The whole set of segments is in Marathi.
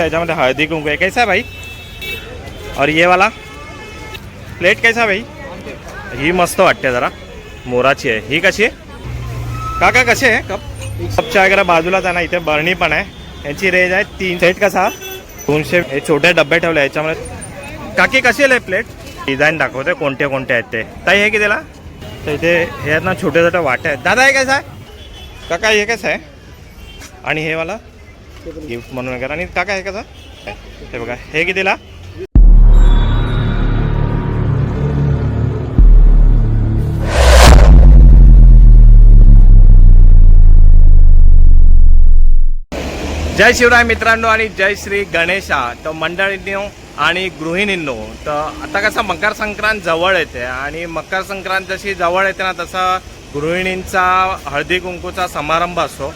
याच्यामध्ये हळदी कुंकू आहे. कैसा भाई? और ये वाला प्लेट कैसा भाई? ही मस्त वाटते जरा. मोराची आहे. ही कशी आहे? काका कशी आहे? कप? कपच्या वगैरे बाजूलाच आहे ना इथे बरणी पण आहे. यांची रेंज आहे तीन सेट कसा? दोनशे. हे छोटे डब्बे ठेवले याच्यामध्ये काकी कशी आहे प्लेट डिझाईन दाखवते कोणते कोणते आहेत ते. ताई हे कितीला? तर इथे हे आहेत ना छोटे छोटे वाटे आहेत. दादा हे कसं आहे? काका हे कसं आहे? आणि हे वाला? गिफ्ट म्हणून वगैरे. आणि काका हे कसं हे बघा. हे कितीला? जय शिवराय मित्रांनो आणि जय श्री गणेशा. तर मंडळींनो आणि गृहिणींनो तर आता कसं मकर संक्रांत जवळ येते आणि मकर संक्रांत जशी जवळ येते ना तसं गृहिणींचा हळदी कुंकूचा समारंभ असतो.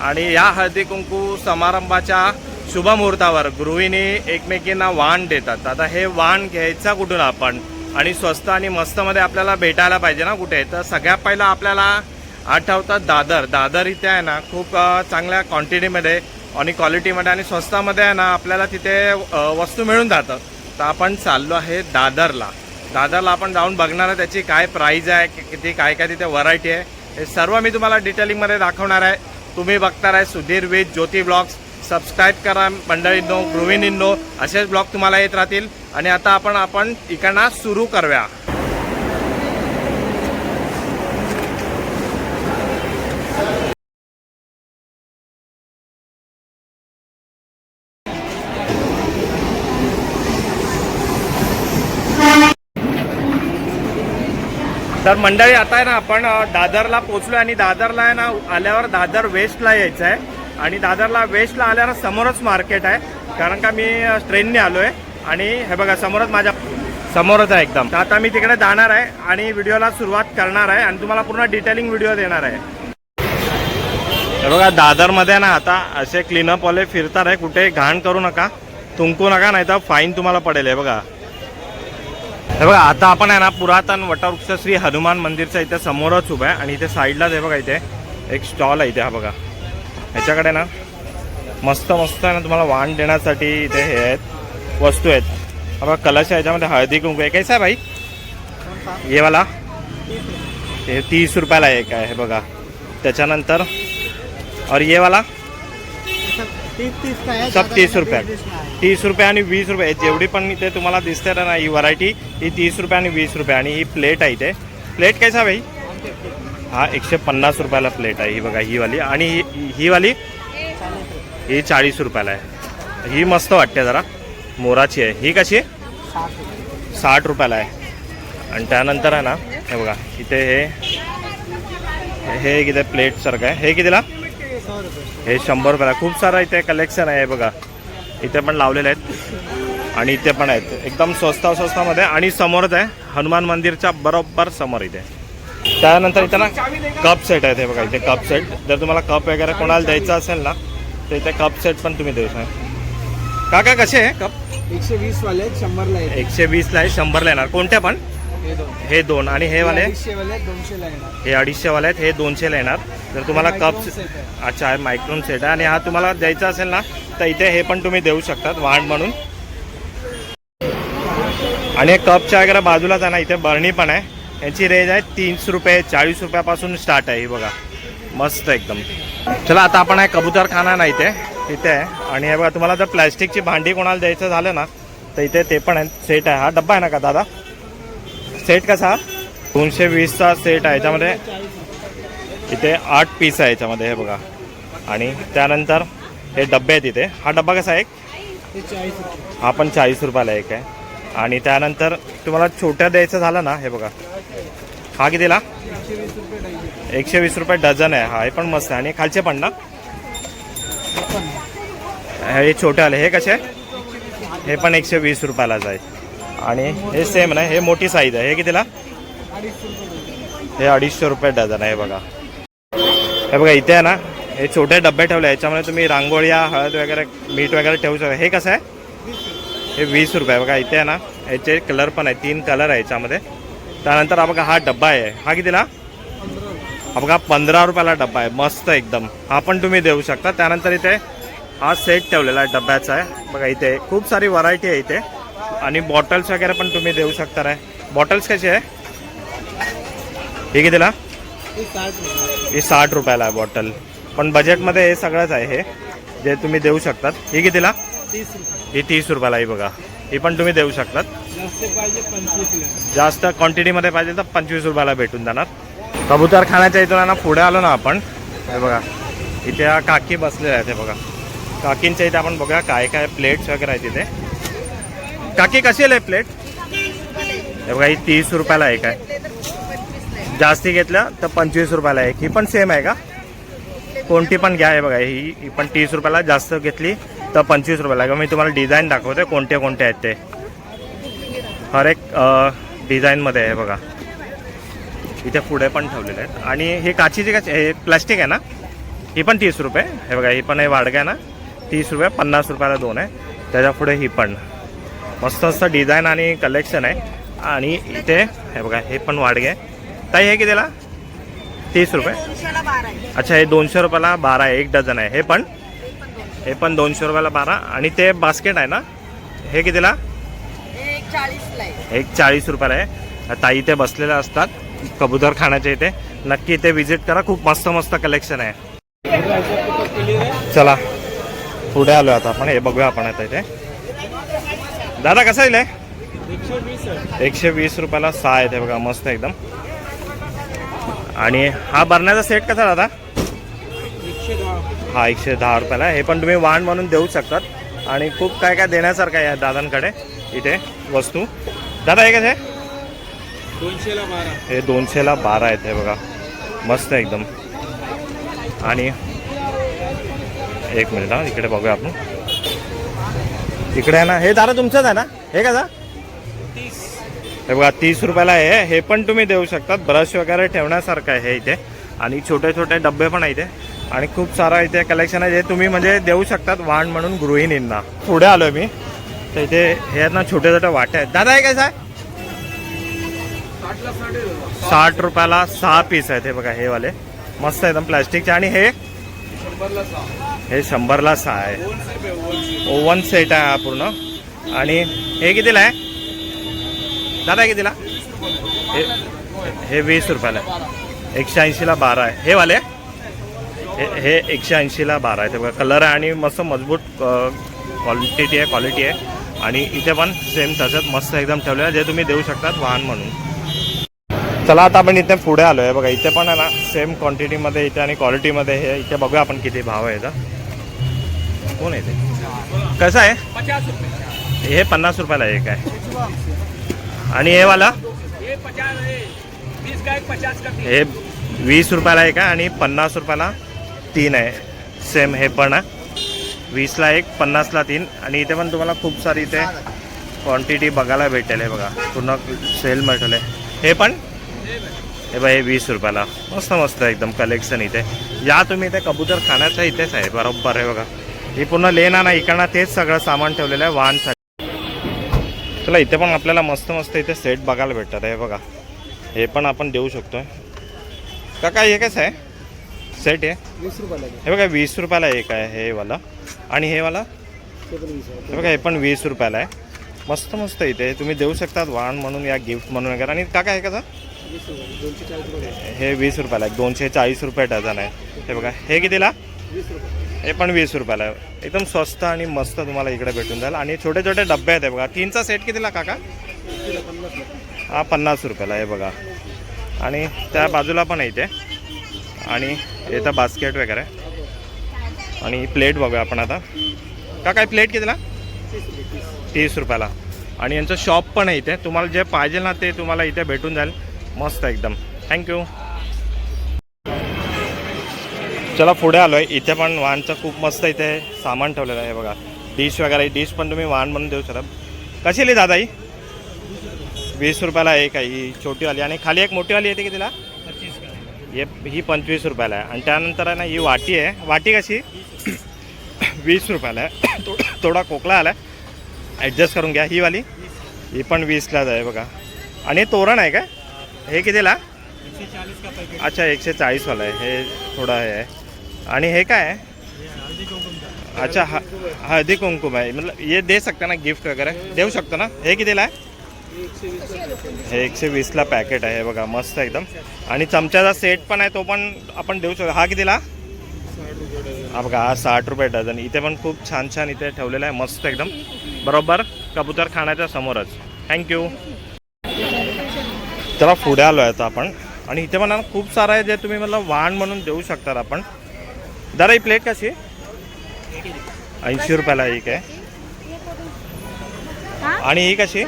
आणि या हळदी कुंकू समारंभाच्या शुभमुहूर्तावर गृहिणी एकमेकींना वाण देतात. आता हे वाण घ्यायचा कुठून आपण? आणि स्वस्त आणि मस्तमध्ये आपल्याला भेटायला पाहिजे ना कुठे? तर सगळ्यात पहिलं आपल्याला आठवतात दादर. दादर इथे आहे ना खूप चांगल्या क्वांटिटीमध्ये आणि क्वालिटीमध्ये आणि स्वस्तामध्ये आहे ना आपल्याला तिथे वस्तू मिळून जातं. तर आपण चाललो आहे दादरला. दादरला आपण जाऊन बघणार आहे त्याची काय प्राईज आहे किती काय काय तिथे व्हरायटी आहे. हे सर्व मी तुम्हाला डिटेलिंगमध्ये दाखवणार आहे. तुम्ही बघता आहे Sudhir with Jyoti blogs. Subscribe करा मंडळींनो गृहिणींनो असेच ब्लॉग तुम्हाला येत राहतील. आणि आता आपण आपण इकडनं सुरू करूया. तर मंडळी आता आहे ना आपण दादरला पोचलो आणि दादरला आहे ना आल्यावर दादर वेस्टला यायचं आहे आणि दादरला वेस्टला आल्यावर समोरच मार्केट आहे. कारण का मी ट्रेनने आलो आहे आणि हे बघा समोरच माझ्या समोरच आहे एकदम. तर आता मी तिकडे जाणार आहे आणि व्हिडिओला सुरुवात करणार आहे आणि तुम्हाला पूर्ण डिटेलिंग व्हिडिओ देणार आहे. हे बघा दादरमध्ये ना आता असे क्लीनअप वाले फिरतात आहे. कुठे घाण करू नका. तुंकू नका नाही तर फाईन तुम्हाला पडेल. हे बघा. हे बघा आता आपण आहे ना पुरातन वटवृक्ष श्री हनुमान मंदिरच्या इथे समोरच उभं आहे आणि इथे साईडलाच आहे बघा इथे एक स्टॉल आहे इथे हा बघा. ह्याच्याकडे ना मस्त मस्त आहे ना तुम्हाला वाण देण्यासाठी इथे हे आहेत वस्तू आहेत. हा बघा कलश आहे याच्यामध्ये हळदी कुंकू आहे. कैसा आहे भाई? ये वाला? हे तीस रुपयाला एक आहे हे बघा. त्याच्यानंतर और ये वाला? सब तीस रुपये. तीस रुपये आणि वीस रुपये. जेवढी पण इथे तुम्हाला दिसते ना ही व्हरायटी ही तीस रुपये आणि वीस रुपये. आणि ही प्लेट आहे इथे. प्लेट कैसा भाई? हा एकशे पन्नास रुपयाला प्लेट आहे ही बघा ही वाली. आणि ही ही वाली? ही चाळीस रुपयाला आहे. ही मस्त वाटते जरा. मोराची आहे. ही कशी आहे? साठ रुपयाला आहे. आणि त्यानंतर आहे ना हे बघा इथे हे हे इथे प्लेटसारखं आहे. हे कितीला? हे शंभर रुपयाला. खूप सारं इथे कलेक्शन आहे बघा. इथे पण लावलेले आहेत. आणि इथे पण आहेत. एकदम स्वस्त स्वस्तामध्ये. आणि समोरच आहे हनुमान मंदिरच्या बरोबर समोर इथे. त्यानंतर इथे ना कप सेट आहेत हे बघा. इथे कप सेट जर तुम्हाला कप वगैरे कोणाला द्यायचं असेल ना तर इथे कप सेट पण तुम्ही देऊ शकता. काका कसे आहे कप एकशे वीस वाले आहेत, शंभरला एकशे वीसला आहे शंभरला येणार. कोणते पण? हे दोन. आणि हे वाले? हे अडीचशे वाले आहेत हे दोनशेला येणार. जर तुम्हाला कप. अच्छा आहे मायक्रोन सेट आहे. आणि हा तुम्हाला द्यायचा असेल ना तर इथे हे पण तुम्ही देऊ शकतात वाण म्हणून. आणि हे कपच्या वगैरे बाजूलाच आहे ना इथे बरणी पण आहे. याची रेंज आहे तीनशे रुपये चाळीस रुपयापासून स्टार्ट आहे ही बघा. मस्त एकदम. चला आता आपण आहे कबूतर खाना ना इथे. इथे आहे. आणि हे बघा तुम्हाला जर प्लॅस्टिकची भांडी कोणाला द्यायचं झालं ना तर इथे ते पण आहे सेट आहे. हा डब्बा आहे ना का दादा? सेट कसा? दोनशे वीसचा सेट आहे. याच्यामध्ये इथे आठ पीस आहे याच्यामध्ये हे बघा. आणि त्यानंतर हे डबे आहेत इथे. हा डब्बा कसा आहे एक? हा पण चाळीस रुपयाला एक आहे. आणि त्यानंतर तुम्हाला छोट्या द्यायचं झालं ना हे बघा. हा कितीला? एकशे वीस रुपये एकशे वीस रुपये डझन आहे. हा हे पण मस्त आहे. आणि खालचे पण ना? हे छोटे आले. हे कसे? हे पण एकशे वीस रुपयालाच आहे. आणि हे सेम ना हे मोठी साईज आहे. हे कितीला? हे अडीचशे रुपये डझन आहे बघा. हे बघा इथे आहे ना हे छोटे डब्बे ठेवले. याच्यामध्ये तुम्ही रांगोळ्या हळद वगैरे मीठ वगैरे ठेवू शकता. हे कसं आहे? हे वीस रुपये. बघा इथे आहे ना याचे कलर पण आहे. तीन कलर आहे याच्यामध्ये. त्यानंतर बघा हा डब्बा आहे. हा कितीला? बघा पंधरा रुपयाला डब्बा आहे. मस्त एकदम. हा पण तुम्ही देऊ शकता. त्यानंतर इथे हा सेट ठेवलेला आहे डब्याचा आहे. बघा इथे खूप सारी व्हरायटी आहे इथे. आणि बॉटल्स वगैरे पण तुम्ही देऊ शकता रे. बॉटल्स कशी आहे? हे कितीला? हे साठ ही साठ रुपयाला आहे बॉटल पण बजेटमध्ये हे सगळंच आहे हे. जे तुम्ही देऊ शकतात. ही कितीला? ही तीस रुपयाला ही बघा. ही पण तुम्ही देऊ शकतात. जास्त क्वांटिटीमध्ये पाहिजे तर पंचवीस रुपयाला भेटून जाणार. कबूतर खाण्याच्या इथं ना पुढे आलो ना आपण. हे बघा. इथे काकी बसलेल्या आहेत हे बघा. काकींच्या इथे आपण बघा काय काय प्लेट्स वगैरे आहेत तिथे. काकी कशी आहे प्लेट हे बघा ही तीस रुपयाला एक आहे. जास्ती घेतलं तर पंचवीस रुपयाला एक. ही पण सेम आहे का? कोणती पण घ्या आहे बघा ही ही पण तीस रुपयाला जास्त घेतली तर पंचवीस रुपयाला. आहे. मी तुम्हाला डिझाईन दाखवते कोणते कोणते आहेत ते. हर एक डिझाईनमध्ये आहे बघा. इथे पुढे पण ठेवलेले आहेत. आणि हे काचीची कसे हे प्लास्टिक आहे ना? ही पण तीस रुपये. हे बघा ही पण आहे वाडगा ना? तीस रुपये पन्नास रुपयाला दोन आहे. त्याच्या पुढे ही पण. मस्त मस्त डिझाईन आणि कलेक्शन आहे. आणि इथे हे बघा हे पण वाडगे. आहे. ताई हे कितीला? तीस रुपये? अच्छा हे दोनशे रुपयाला बारा आहे एक डझन आहे. हे पण? हे पण दोनशे रुपयाला बारा. आणि ते बास्केट आहे ना? हे कितीला? एक चाळीस रुपयाला आहे. ताई इथे बसलेल्या असतात कबूतर खाण्याच्या इथे. नक्की इथे व्हिजिट करा. खूप मस्त मस्त कलेक्शन आहे. चला पुढे आलो आता आपण. हे बघूया आपण आता इथे. दादा कसं येईल? एकशे वीस आहे. एकशे वीस रुपयाला सहा आहे ते बघा मस्त एकदम. आणि हा भरण्याचा सेट कसा दादा? हा एकशे दहा रुपयाला. हे पण तुम्ही वाण म्हणून देऊ शकतात. आणि खूप काय काय देण्यासारखं आहे दादांकडे इथे वस्तू. दादा हे कसं? आहे दोनशेला बारा. हे दोनशेला बारा आहेत हे बघा. मस्त एकदम. आणि एक मिनिट हा इकडे बघूया आपण. इकडे आहे ना. हे दादा तुमचंच आहे ना? हे का हे बघा तीस रुपयाला आहे. हे पण तुम्ही देऊ शकतात. ब्रश वगैरे ठेवण्यासारखं आहे हे इथे. आणि छोटे छोटे डबे पण आहे इथे. आणि खूप सारा इथे कलेक्शन आहे. जे तुम्ही म्हणजे देऊ शकतात. वाण म्हणून गृहिणींना. पुढे आलोय मी. तर इथे हे आहेत ना छोटे छोटे वाटे आहेत. दादा हे आहे साठला साठ रुपयाला सहा पीस आहेत हे बघा हे वाले. मस्त एकदम प्लास्टिकचे. आणि हे? हे शंभरला सहा आहे. ओवन सेट आहे हा पूर्ण. आणि हे कितीला आहे? दादा कितीला? हे हे वीस रुपयाला आहे. एकशे ऐंशीला बारा आहे. हे वाले? हे हे एकशे ऐंशीला बारा आहे. ते बघा कलर आहे आणि मस्त मजबूत क्वालिटी आहे क्वालिटी आहे. आणि इथे पण सेम तसंच मस्त एकदम ठेवलेलं आहे. जे तुम्ही देऊ शकतात वाहन म्हणून. चला आता आपण इथे पुढे आलो आहे बघा इथे पण आहे ना सेम क्वांटिटीमध्ये इथे आणि क्वालिटीमध्ये हे इथे बघूया आपण किती भाव आहे याचा कोण आहे ते? कसं आहे? हे पन्नास रुपयाला एक आहे. आणि हे वाला? हे वीस रुपयाला एक आहे आणि पन्नास रुपयाला तीन आहे. सेम हे पण आहे. वीसला एक पन्नासला तीन. आणि इथे पण तुम्हाला खूप सारी इथे क्वांटिटी बघायला भेटेल हे बघा. पूर्ण सेल भेटेल हे पण? हे बघा हे वीस रुपयाला. मस्त मस्त एकदम कलेक्शन इथे. या तुम्ही इथे कबूतर खाण्याचं इथेच आहे. बरोबर आहे बघा. ही पूर्ण लेन आहे. ना इकडनं तेच सगळं सामान ठेवलेलं आहे वाहनसाठी चला इथे पण आपल्याला मस्त मस्त इथे सेट बघायला भेटतात. हे बघा. हे पण आपण देऊ शकतोय. काका हे कसं आहे? सेट आहे? वीस रुपयाला आहे. हे बघा वीस रुपयाला एक आहे हे वाला. आणि हे वाला? आहे. हे बघा हे पण वीस रुपयाला आहे. मस्त मस्त इथे. तुम्ही देऊ शकतात वाहन म्हणून या गिफ्ट म्हणून वगैरे. आणि काका हे कसं? आहे. हे वीस रुपयाला आहे. दोनशे चाळीस रुपये डझन आहे. हे बघा. हे कितीला? हे पण वीस रुपयाला आहे. एकदम स्वस्त आणि मस्त तुम्हाला इकडे भेटून जाईल. आणि छोटे छोटे डब्बे आहेत बघा. तीनचा सेट कितीला काका? हा पन्नास रुपयाला आहे बघा. आणि त्या बाजूला पण आहे इथे. आणि इथं बास्केट वगैरे. आणि प्लेट बघूया आपण आता. का काय प्लेट कितीला? तीस तीस रुपयाला. आणि यांचं शॉप पण आहे इथे. तुम्हाला जे पाहिजे ना ते तुम्हाला इथे भेटून जाईल. मस्त एकदम. थँक्यू चला पुढे आलो आहे इथे पण वाहनचं खूप मस्त इथे सामान ठेवलेलं आहे बघा. डिश वगैरे डिश पण तुम्ही वाहन म्हणून देऊ शकता. कशी आली दादा ही वीस रुपयाला एक आहे ही छोटीवाली आणि खाली एक मोठीवाली येते की तिला? हे ही पंचवीस रुपयाला आहे. आणि त्यानंतर आहे ना ही वाटी आहे. वाटी कशी? वीस रुपयाला आहे. थो- थोडा खोकला आला आहे ॲडजस्ट करून घ्या. ही वाली? ही पण वीसलाच आहे बघा. आणि तोरण आहे का? हे कितीला? एकशे चाळीस अच्छा एकशे चाळीसवाला आहे. हे थोडं हे आहे. आणि हे काय? आहे हे अच्छा हा हळदी कुंकुम आहे. मतलब ये दे सकता ना गिफ्ट वगैरे? देऊ शकतो ना? हे कितीला आहे? हे एकशे वीसला पॅकेट आहे बघा मस्त एकदम. आणि चमच्याचा सेट पण आहे तो पण आपण देऊ शकतो. हा कितीला हा बघा हा साठ रुपये डझन. इथे पण खूप छान छान इथे ठेवलेलं आहे मस्त एकदम. बरोबर? कबूतर खाण्याच्या समोरच. थँक्यू चला पुढे आलो आहे आता आपण. आणि इथे ना खूप सारं आहे जे तुम्ही मला वाण म्हणून देऊ शकता आपण. दादा ही प्लेट कशी? ऐंशी रुपयाला एक आहे. आणि ही कशी?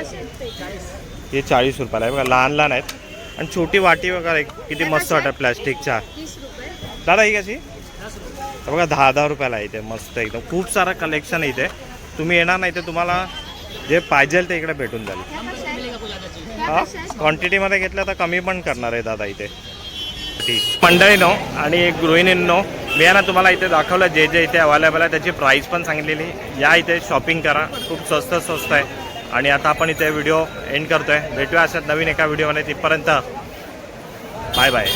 ही चाळीस रुपयाला आहे. बघा लहान लहान आहेत. आणि छोटी वाटी वगैरे किती मस्त वाटत प्लॅस्टिकच्या. दादा ही कशी? बघा दहा दहा रुपयाला आहे इथे. मस्त एकदम. खूप सारं कलेक्शन आहे इथे. तुम्ही येणार नाही तर तुम्हाला जे पाहिजे ते इकडे भेटून जाईल. हा? क्वांटिटीमध्ये घेतलं तर कमी पण करणार आहे दादा इथे. मंडळीनो आणि एक गृहिणींनो मी आहे ना तुम्हाला इथे दाखवलं जे जे इथे अवेलेबल आहे त्याची प्राईस पण सांगितलेली. या इथे शॉपिंग करा खूप स्वस्त स्वस्त आहे. आणि आता आपण इथे व्हिडिओ एंड करतोय. भेटूया असं नवीन एका व्हिडिओमध्ये तिथपर्यंत बाय बाय